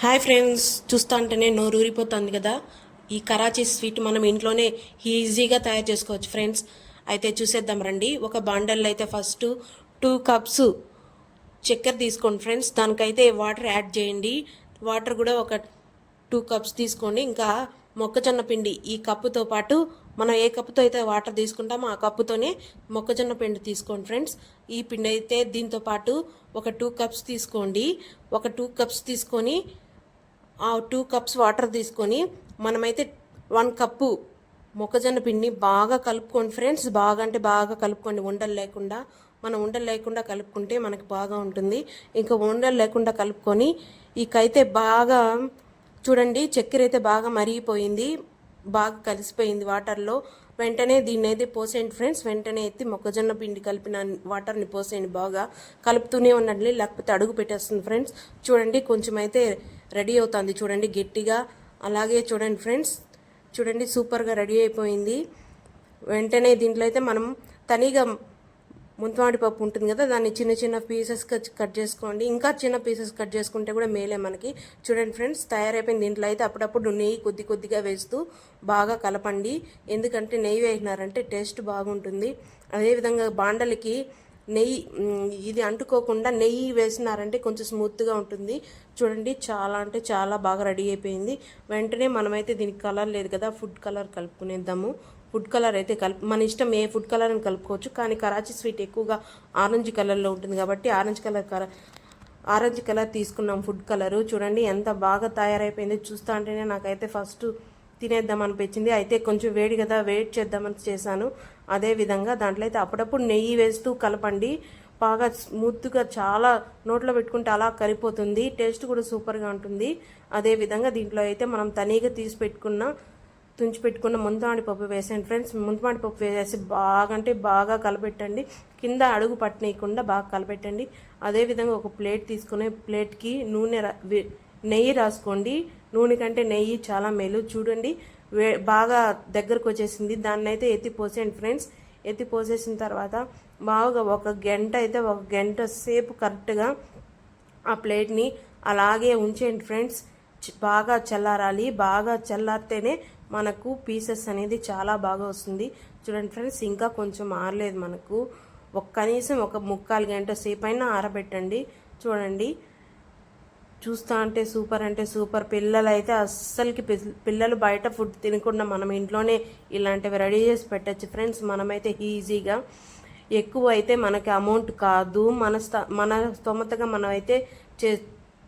Hi friends చూస్తా అంటేనే నోరు ఊరిపోతుంది కదా. ఈ కరాచీ స్వీట్ మనం ఇంట్లోనే ఈజీగా తయారు చేసుకోవచ్చు ఫ్రెండ్స్ అయితే చూసేద్దాం రండి. ఒక బాండల్లో అయితే ఫస్ట్ టూ కప్స్ చక్కెర తీసుకోండి ఫ్రెండ్స్ దానికైతే వాటర్ యాడ్ చేయండి. వాటర్ కూడా ఒక టూ కప్స్ తీసుకోండి. ఇంకా మొక్కజొన్న పిండి ఈ కప్పుతో పాటు మనం ఏ కప్పుతో అయితే వాటర్ తీసుకుంటామో ఆ కప్పుతోనే మొక్కజొన్న పిండి తీసుకోండి ఫ్రెండ్స్ ఈ పిండి అయితే దీంతో పాటు ఒక టూ కప్స్ తీసుకోండి. ఒక టూ కప్స్ తీసుకొని టూ కప్స్ వాటర్ తీసుకొని మనమైతే వన్ కప్పు మొక్కజొన్న పిండిని బాగా కలుపుకోండి ఫ్రెండ్స్ బాగా అంటే బాగా కలుపుకోండి. ఉండలు లేకుండా మనం ఉండలు లేకుండా కలుపుకుంటే మనకి బాగా ఉంటుంది. ఇంకా ఉండలు లేకుండా కలుపుకొని ఇకైతే బాగా చూడండి చక్కెర అయితే బాగా మరిగిపోయింది బాగా కలిసిపోయింది వాటర్లో వెంటనే దీన్ని అయితే పోసేయండి ఫ్రెండ్స్ వెంటనే ఎత్తి మొక్కజొన్న పిండి కలిపిన వాటర్ని పోసేయండి బాగా. కలుపుతూనే ఉండండి లేకపోతే అడుగు పెట్టేస్తుంది ఫ్రెండ్స్ చూడండి కొంచెం అయితే రెడీ అవుతుంది. చూడండి గట్టిగా. అలాగే చూడండి ఫ్రెండ్స్ చూడండి సూపర్గా రెడీ అయిపోయింది. వెంటనే దీంట్లో అయితే మనం తనిగా ముంతమాడి పప్పు ఉంటుంది కదా దాన్ని చిన్న చిన్న పీసెస్ కట్ చేసుకోండి. ఇంకా చిన్న పీసెస్ కట్ చేసుకుంటే కూడా మేలే మనకి. చూడండి ఫ్రెండ్స్ తయారైపోయింది. దీంట్లో అయితే అప్పుడప్పుడు నెయ్యి కొద్ది కొద్దిగా వేస్తూ బాగా కలపండి. ఎందుకంటే నెయ్యి వేసినారంటే టేస్ట్ బాగుంటుంది. అదేవిధంగా బాండలకి నెయ్యి ఇది అంటుకోకుండా నెయ్యి వేసినారంటే కొంచెం స్మూత్గా ఉంటుంది. చూడండి చాలా అంటే చాలా బాగా రెడీ అయిపోయింది. వెంటనే మనమైతే దీనికి కలర్ లేదు కదా ఫుడ్ కలర్ కలుపుకునేద్దాము. ఫుడ్ కలర్ అయితే కలుపు మన ఇష్టం ఏ ఫుడ్ కలర్ అని కలుపుకోవచ్చు. కానీ కరాచీ స్వీట్ ఎక్కువగా ఆరెంజ్ కలర్లో ఉంటుంది కాబట్టి orange colour colour orange colour తీసుకున్నాం ఫుడ్ కలరు. చూడండి ఎంత బాగా తయారైపోయిందో చూస్తా అంటేనే నాకైతే ఫస్ట్ తినేద్దాం అనిపించింది. అయితే కొంచెం వేడి కదా వెయిట్ చేద్దామని చేశాను. అదే విధంగా దాంట్లో అయితే అప్పుడప్పుడు నెయ్యి వేస్తూ కలపండి. బాగా స్మూత్గా చాలా నోట్లో పెట్టుకుంటే అలా కరిపోతుంది టేస్ట్ కూడా సూపర్గా ఉంటుంది. అదే విధంగా దీంట్లో అయితే మనం తనీగా తీసి పెట్టుకున్న తుంచి పెట్టుకున్న ముంతమాడి పప్పు వేసాను ఫ్రెండ్స్. ముంతమాడి పప్పు వేసేసి బాగా అంటే బాగా కలపెట్టండి. కింద అడుగు పట్టనీయకుండా బాగా కలపెట్టండి. అదేవిధంగా ఒక ప్లేట్ తీసుకుని ప్లేట్కి నూనె రా- నెయ్యి రాసుకోండి. నూనె కంటే నెయ్యి చాలా మేలు. చూడండి వే బాగా దగ్గరకు వచ్చేసింది దాన్ని అయితే ఎత్తి పోసేయండి ఫ్రెండ్స్. ఎత్తి పోసేసిన తర్వాత బాగా ఒక గంట అయితే ఒక గంట సేపు కరెక్ట్గా ఆ ప్లేట్ని అలాగే ఉంచేయండి ఫ్రెండ్స్. బాగా చల్లారాలి. బాగా చల్లారితేనే మనకు పీసెస్ అనేది చాలా బాగా వస్తుంది. చూడండి ఫ్రెండ్స్ ఇంకా కొంచెం ఆరలేదు మనకు. ఒక కనీసం ఒక ముక్కాలు గంట సేపు అయినా ఆరబెట్టండి. చూడండి. చూస్తా అంటే సూపర్ అంటే సూపర్. పిల్లలు అయితే అస్సలకి పిల్లలు బయట ఫుడ్ తినకుండా మనం ఇంట్లోనే ఇలాంటివి రెడీ చేసి పెట్టచ్చు ఫ్రెండ్స్. మనమైతే ఈజీగా. ఎక్కువ అయితే మనకి అమౌంట్ కాదు. మన స్థ మన స్తోమతగా మనం అయితే చే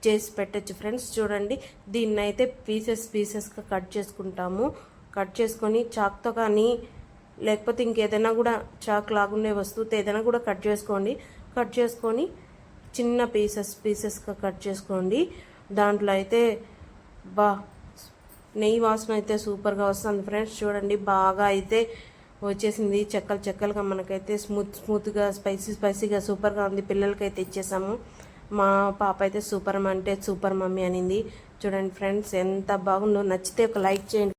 చేసి పెట్టచ్చు ఫ్రెండ్స్. చూడండి. దీన్ని అయితే పీసెస్ పీసెస్గా కట్ చేసుకుంటాము. కట్ చేసుకొని చాక్తో కానీ లేకపోతే ఇంకేదైనా కూడా చాక్ లాగుండే వస్తువుతో ఏదైనా కూడా కట్ చేసుకోండి. కట్ చేసుకొని చిన్న పీసెస్ పీసెస్గా కట్ చేసుకోండి. దాంట్లో అయితే బా నెయ్యి వాసన అయితే సూపర్గా వస్తుంది ఫ్రెండ్స్ చూడండి బాగా అయితే వచ్చేసింది. చెక్కలు చెక్కలుగా మనకైతే స్మూత్ స్మూత్గా స్పైసీ స్పైసీగా సూపర్గా ఉంది. పిల్లలకైతే ఇచ్చేసాము. మా పాప అయితే సూపర్ అంటే సూపర్ మమ్మీ అనింది. చూడండి ఫ్రెండ్స్ ఎంత బాగుందో. నచ్చితే ఒక లైక్ చేయండి.